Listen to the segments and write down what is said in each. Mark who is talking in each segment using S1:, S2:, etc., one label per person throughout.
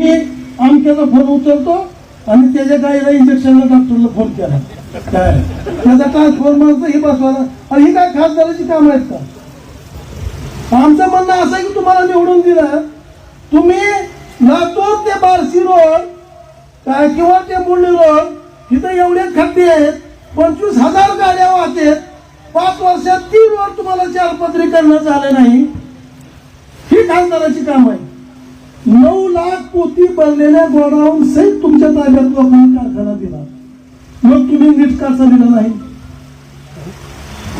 S1: मी आमच्याला फोन उचलतो आणि त्याच्या गाईला इंजेक्शनला डॉक्टरला फोन केला. काय? त्याचा ट्रान्सफॉर्मरचं हे बसवायला आणि ही काय खासदाराची काम आहेत का? आमचं म्हणणं असं आहे की तुम्हाला निवडून दिलं तुम्ही लातूर ते बार्शी रोड काय किंवा ते मुंडली रोड इथं एवढे खड्डे आहेत पंचवीस हजार गाड्या वाहतेत पाच वर्षात तीन वर तुम्हाला चार पत्रीकरण झालं नाही. ही खासदाराची काम आहे पोती बनलेल्या गोडाऊन सहित तुमच्या ताब्यात लोकांनी कारखाना दिला. मग तुम्ही नीट कसा दिला नाही?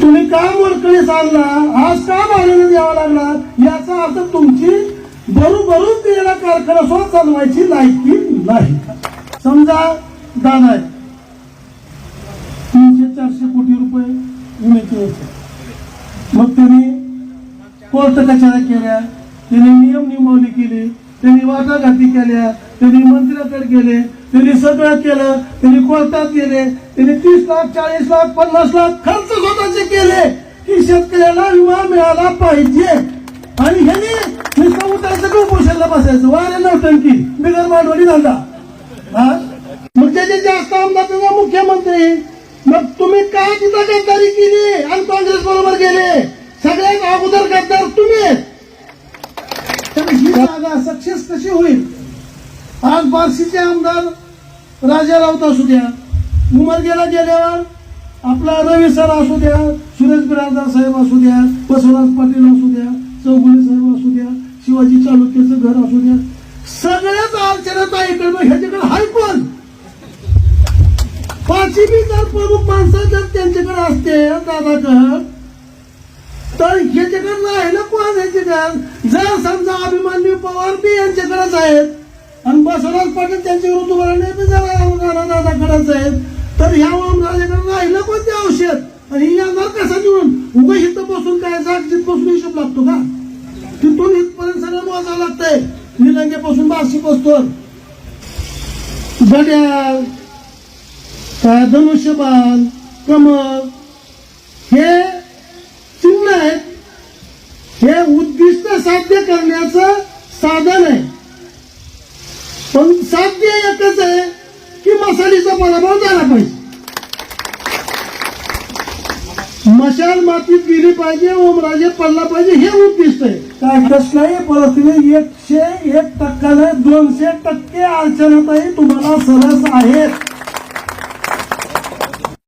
S1: तुम्ही का मोडकळीस आणला आज का भाड्याने द्यावा लागला? याचा अर्थ तुमची बरोबरून दिलेला कारखाना स्वतः चालवायची लायकी नाही समजा दादा आहे. तीनशे चारशे कोटी रुपये विम्याचे मग त्यांनी कोर्ट कचऱ्या केल्या. त्यांनी नियम नियमावली केली. त्यांनी वाटाघाटी केल्या त्यांनी मंत्र्याकडे गेले त्यांनी सगळं केलं त्यांनी कोर्टात गेले त्यांनी तीस लाख चाळीस लाख पन्नास लाख खर्च स्वतःचे केले की शेतकऱ्याला विमा मिळाला पाहिजे. आणि ह्याने नुसतं उठायचं उपोषणला बसायचं. वारे नौटंकी बिगर भांडवली झाला. हा? मग त्याचे जास्त आमदार त्याचा मुख्यमंत्री. मग तुम्ही काय तिथं गद्दारी केली? आणि काँग्रेस बरोबर गेले. सगळ्यात अगोदर गद्दारी तुम्ही तर ही जागा सक्सेस कशी होईल. आज बार्शीचे आमदार राजा राऊत असू द्या उमरगेला गेल्यावर आपला रवी सर असू द्या सुरेश बिराजदार साहेब असू द्या बसवराज पाटील असू द्या चौगुले साहेब असू द्या शिवाजी चालुक्याचं घर असू द्या सगळ्याच अर्चनात इकडे ह्याच्याकडे हाय पण. पाचही बी जर प्रमुख माणसं जर त्यांच्याकडे असते दादाकड तर ह्याच्याकडे राहिलं कोण ह्याच्याकडे जर समजा अभिमान्यू पवार बी यांच्याकडेच आहेत आणि बसवराज पाटील त्यांच्या विरुद्ध बी दादाकडेच आहेत तर ह्या ओमराजाकडे राहिलं कोणते औषध? आणि येणार कसा निवडून उगा इथं बसून काय जागजीत बसून हिशोब लागतो का? तिथून इथपर्यंत सगळं मोजावं लागतंय. निलंगेपासून बार्शी बसतो. घड्याळ काय धनुष्यबाण कमळ हे हे उद्दिष्ट साध्य करण्याचं साधन आहे. पण साध्य एकच आहे की मसालीचा पराभव झाला पाहिजे. मशाल मातीत गेली पाहिजे ओमराजे पडला पाहिजे हे उद्दिष्ट आहे. काय कसलाही परिस्थिती एकशे एक टक्क्याला दोनशे टक्के अडचणताही तुम्हाला सरस आहेत.